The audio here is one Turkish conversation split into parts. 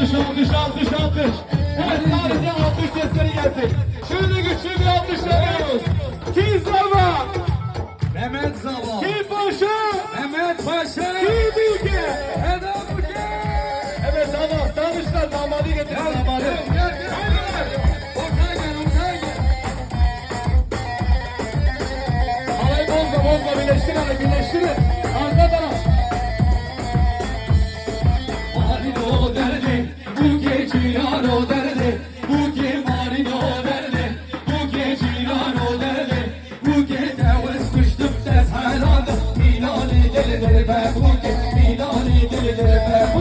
alkış alkış alkış alkış. Evet sadece alkış sesleri gelsin. Şöyle güçlü bir alkış veriyoruz. Kizava. Mehmet Zava. Kim başı? Mehmet Paşa. Birleştir hadi, birleştirin. Arka taraf. Marino derdi, bu gece yaro derdi, bu gece Marino derdi, bu gece yaro derdi, bu gece vazgeçtim tezhalandı, Milani deli deli be bu gece, Milani deli deli be bu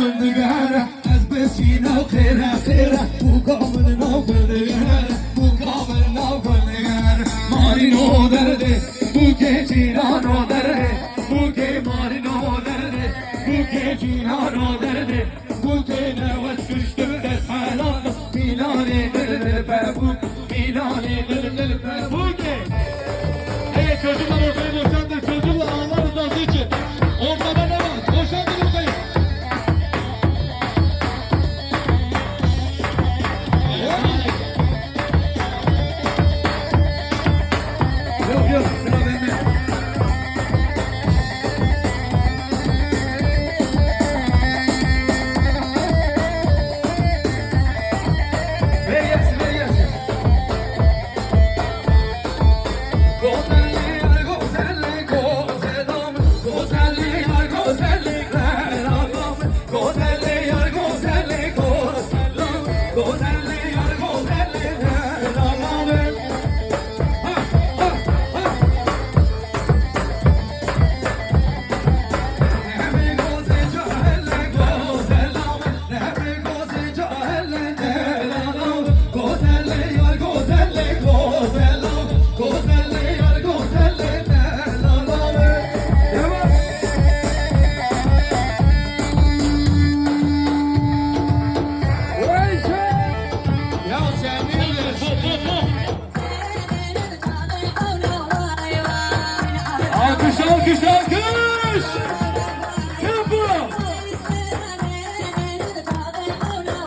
kamen av gündügere, ez besin av khira khira, bu kamen av gündügere, bu kamen av gündügere, marin o derdi, bu geciran o derdi, bu ge marin o derdi, bu geciran o derdi, bu ge ne vesdüştüm deshalan, milani dil dil Alkış alkış alkış.